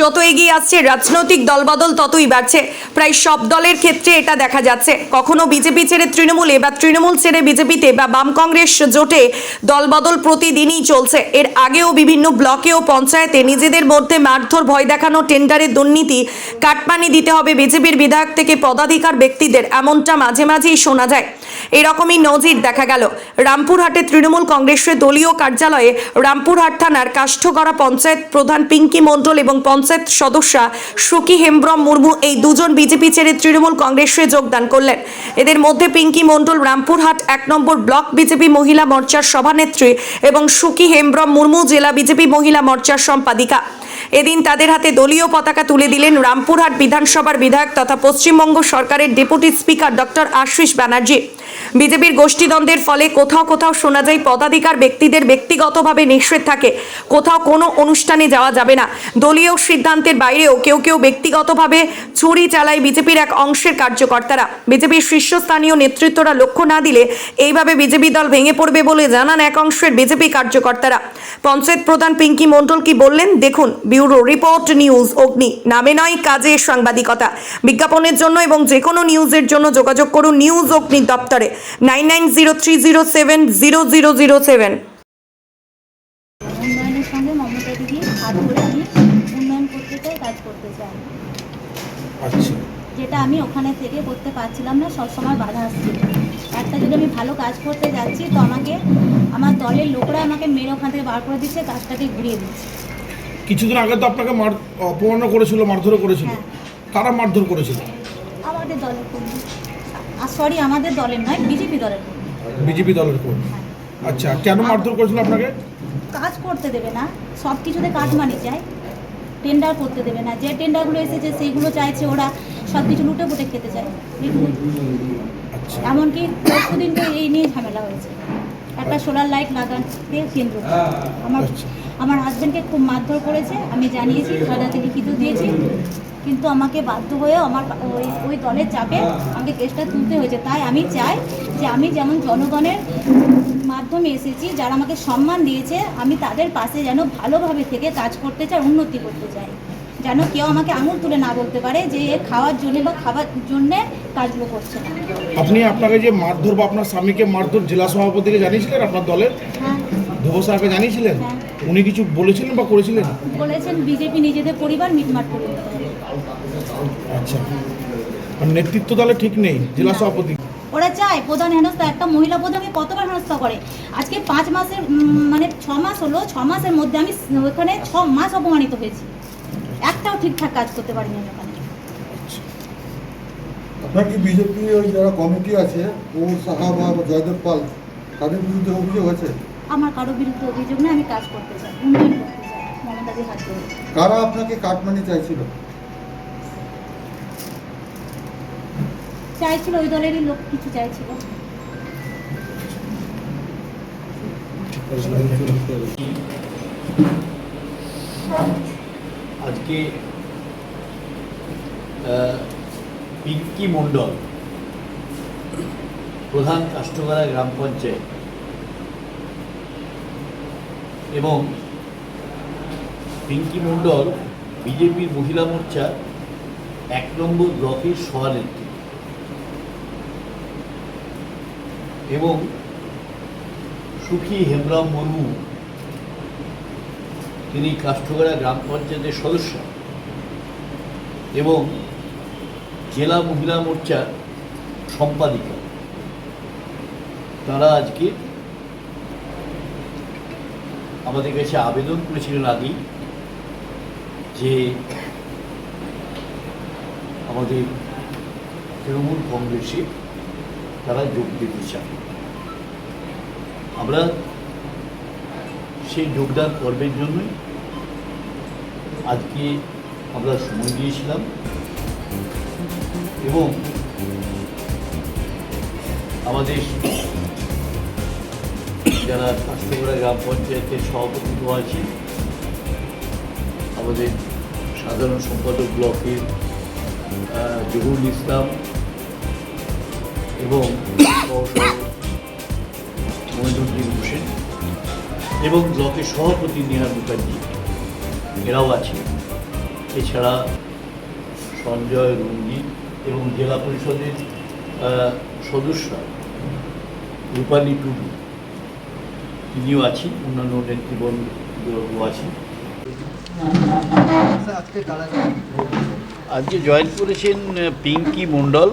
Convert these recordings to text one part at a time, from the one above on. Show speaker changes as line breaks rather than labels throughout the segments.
যত এগিয়ে আসছে, রাজনৈতিক দলবদল ততই বাড়ছে। প্রায় সব দলের ক্ষেত্রে এটা দেখা যাচ্ছে। কখনো বিজেপি ছেড়ে তৃণমূলে বা তৃণমূল ছেড়ে বিজেপিতে বা বাম কংগ্রেস জোটে দলবদল প্রতিদিনই চলছে। এর আগেও বিভিন্ন ব্লকে ও পঞ্চায়েতে নিজেদের মধ্যে মারধর, ভয় দেখানো, টেন্ডারের দুর্নীতি, কাটমানি দিতে হবে বিজেপির বিধায়ক থেকে পদাধিকার ব্যক্তিদের, এমনটা মাঝে মাঝেই শোনা যায়। এরকমই নজির দেখা গেল। রামপুরহাটে তৃণমূল কংগ্রেসের দলীয় কার্যালয়ে রামপুরহাট থানার কাষ্ঠগড়া পঞ্চায়েত প্রধান পিঙ্কি মণ্ডল এবং পঞ্চায়েত সদস্যা সুকি হেমব্রম মুর্মু এই দুজন বিজেপি ছেড়ে তৃণমূল কংগ্রেসে যোগদান করলেন। এদের মধ্যে পিঙ্কি মণ্ডল রামপুরহাট এক নম্বর ব্লক বিজেপি মহিলা মোর্চার সভানেত্রী এবং সুকি হেমব্রম মুর্মু জেলা বিজেপি মহিলা মোর্চার সম্পাদিকা। এদিন তাদের হাতে দলীয় পতাকা তুলে দিলেন রামপুরহাট বিধানসভার বিধায়ক তথা পশ্চিমবঙ্গ সরকারের deputy speaker doctor Ashis Banerjee. বিজেপির গোষ্ঠীদ্বন্দ্বের ফলে কোথাও কোথাও শোনা যায় পদাধিকার ব্যক্তিদের ব্যক্তিগতভাবে নিষেধ থাকে। কোথাও কোনো অনুষ্ঠানে যাওয়া যাবে না। দলীয় সিদ্ধান্তের বাইরেও কেউ কেউ ব্যক্তিগতভাবে ছুরি চালায় বিজেপির এক অংশের কার্যকর্তারা। বিজেপির শীর্ষস্থানীয় নেতৃত্বরা লক্ষ্য না দিলে এইভাবে বিজেপি দল ভেঙে পড়বে বলে জানান এক অংশের বিজেপি কার্যকর্তারা। পঞ্চায়েত প্রধান পিঙ্কি মণ্ডল কি বললেন? দেখুন, ব্যুরো রিপোর্ট নিউজ অগ্নি। নামে নয়, কাজে সাংবাদিকতা। বিজ্ঞাপনের জন্য এবং যে কোনো নিউজের জন্য যোগাযোগ করুন নিউজ অগ্নি দপ্তরে। Nine nine zero three zero seven zero zero zero seven.
উন্নয়নের সঙ্গে মমতা দিদি হাত ধরে আমি উন্নয়ন করতে চাই কাজ করতে চাই
আচ্ছা।
যেটা আমি ওখানে থেকে করতে পারছিলাম না সবসময় বাধা আসছিল। একটা যদি আমি ভালো কাজ করতে যাচ্ছি তো আমাকে আমার দলের লোকরা আমাকে মেরে ওখান থেকে বার করে দিচ্ছে কাজটাকে ঘুরিয়ে দিচ্ছে।
কিছুদিন আগে তো আপনাকে মার অপমাননা করেছিল মারধরও করেছিল।
হ্যাঁ।
কারা মারধর করেছিল?
আমাদের দলের কর্মী। আর সরি আমাদের দলের নয় বিজেপি দলের
বিজেপি দলের কর্মী আচ্ছা কেন মারধর করেছিল আপনাকে?
কাজ করতে দেবে না সব কিছুতে কাটমানি চাই টেন্ডার করতে দেবে না যে টেন্ডারগুলো এসেছে সেইগুলো চাইছে ওরা সব কিছু লুটে পুটে খেতে চায়।
আচ্ছা।
এমনকি পরশু দিনকে এই নিয়ে ঝামেলা হয়েছে। একটা সোলার লাইট লাগাতে কেন্দ্র। আমার
আচ্ছা।
আমার হাজব্যান্ডকে খুব মারধর করেছে আমি জানিয়েছি থানাতে লিখিত দিয়েছি। কিন্তু আমাকে বাধ্য হয়েও আমার ওই ওই দলের চাপে আমাকে কেসটা তুলতে হয়েছে। তাই আমি চাই যে আমি যেমন জনগণের মাধ্যমে এসেছি যারা আমাকে সম্মান দিয়েছে আমি তাদের পাশে যেন ভালোভাবে থেকে কাজ করতে চাই উন্নতি করতে চাই। যেন কেউ আমাকে আঙুল তুলে না বলতে পারে যে এ খাওয়ার জন্য বা খাবার জন্যে কাজগুলো করছে না।
আপনি আপনাকে যে মারধর বা আপনার স্বামীকে মারধর জেলা সভাপতিকে জানিয়েছিলেন আপনার দলের?
হ্যাঁ।
ধ্রুব সাহেবকে জানিয়েছিলেন?
হ্যাঁ।
উনি কিছু বলেছিলেন বা করেছিলেন?
বলেছেন বিজেপি নিজেদের পরিবার মিটমাট করে।
আচ্ছা। নেতৃত্ব তাহলে ঠিক নেই জেলা সভাপতি।
ওরা চায় প্রধান হেনস্থা একটা মহিলা প্রধানকে কতবার হেনস্থা করে। আজকে পাঁচ মাসের মানে ছ মাস হলো ছ মাসের মধ্যে আমি ওখানে ছ মাস অপমানিত হয়েছি। একটাও ঠিকঠাক কাজ করতে পারিনি আমি ওখানে।
আপনার কি বিজেপি ওই যারা কমিটি আছে ও সাহা বা জয়দেব পাল তাদের বিরুদ্ধে অভিযোগ আছে?
আমার কারও বিরুদ্ধে অভিযোগ নেই আমি কাজ করতে চাই উন্নয়ন করতে চাই মমতাদি হাত ধরে।
কারা আপনাকে কাটমানি চাইছিল?
চাইছিল, ওই দলেরই লোক কিছু চাইছিল।
আজকে পিঙ্কি মণ্ডল, প্রধান কাষ্টগড়া গ্রাম পঞ্চায়েত, এবং পিঙ্কি মণ্ডল, বিজেপির মহিলা মোর্চা এক নম্বর ব্লকের সভানেত্রী। এবং সুখী হেমরাম মুর্মু, তিনি কাষ্ঠগড়া গ্রাম পঞ্চায়েতের সদস্য এবং জেলা মহিলা মোর্চার সম্পাদিকা। তারা আজকে আমাদের কাছে আবেদন করেছিলেন আগেই যে আমাদের তৃণমূল কংগ্রেসে তারা যোগ দিতে চান আমরা সেই যোগদান পর্বের জন্যই আজকে আমরা সময় দিয়েছিলাম এবং আমাদের যারা কাষ্টগড়া গ্রাম পঞ্চায়েতের সভাপতি আছেন আমাদের সাধারণ সম্পাদক ব্লকের আহ, জহুরুল ইসলাম এবং মহিনুদ্দিন হোসেন এবং ব্লকের সভাপতি নেহা মুখার্জি এরাও আছে। এছাড়া সঞ্জয় রুঙ্গি এবং জেলা পরিষদের সদস্য রূপালী টুডু তিনিও আছেন অন্যান্য নেতৃবৃন্দ আছেন আজকে জয়েন করেছেন? পিঙ্কি মণ্ডল।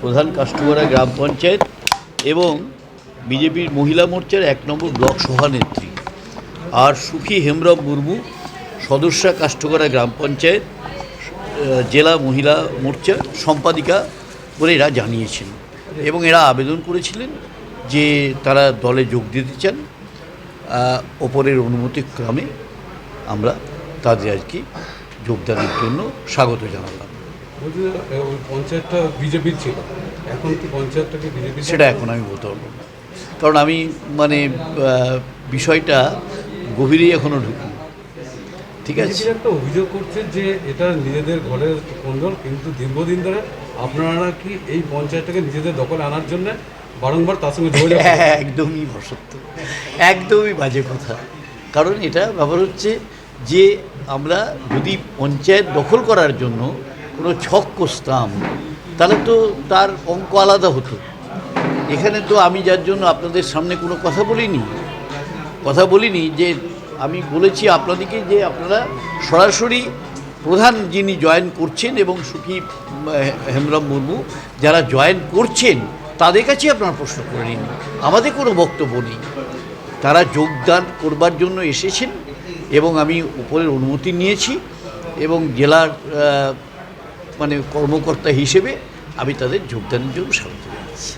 প্রধান কাস্টমারা গ্রাম পঞ্চায়েত এবং বিজেপির মহিলা মোর্চার এক নম্বর ব্লক সভানেত্রী। আর সুখী হেমব্রম মুর্মু, সদস্যা কাষ্টকরা গ্রাম পঞ্চায়েত জেলা মহিলা মোর্চা সম্পাদিকা বলে এরা জানিয়েছেন এবং এরা আবেদন করেছিলেন যে তারা দলে যোগ দিতে চান। ওপরের অনুমতিক্রমে আমরা তাদের আজকে যোগদানের জন্য স্বাগত জানালাম।
বলছি যে, এ, ওই পঞ্চায়েতটা বিজেপির ছিল। এখন কি পঞ্চায়েতটাকে বিজেপি
সেটা এখন আমি বলতে পারব কারণ আমি মানে বিষয়টা গভীরেই এখনও ঢুকি ঠিক আছে?
একটা অভিযোগ করছে যে এটা নিজেদের ঘরের কোন্দল কিন্তু দীর্ঘদিন ধরে আপনারা কি এই পঞ্চায়েতটাকে নিজেদের দখলে আনার জন্য বারংবার তার সঙ্গে
হ্যাঁ, একদমই অসত্য। একদমই বাজে কথা। কারণ এটা ব্যাপার হচ্ছে যে আমরা যদি পঞ্চায়েত দখল করার জন্য কোনো ছক কষতাম তাহলে তো তার অঙ্ক আলাদা হতো। এখানে তো আমি যার জন্য আপনাদের সামনে কোনো কথা বলিনি কথা বলিনি যে আমি বলেছি আপনাদেরকে যে আপনারা সরাসরি প্রধান যিনি জয়েন করছেন এবং সুখী উম, হেমব্রম মুর্মু যারা জয়েন করছেন তাদের কাছে আপনারা প্রশ্ন করে নিন। আমাদের কোনো বক্তব্য নেই। তারা যোগদান করবার জন্য এসেছেন এবং আমি উপরের অনুমতি নিয়েছি এবং জেলার মানে কর্মকর্তা হিসেবে আমি তাদের যোগদানের জন্য স্বাগত জানাচ্ছি।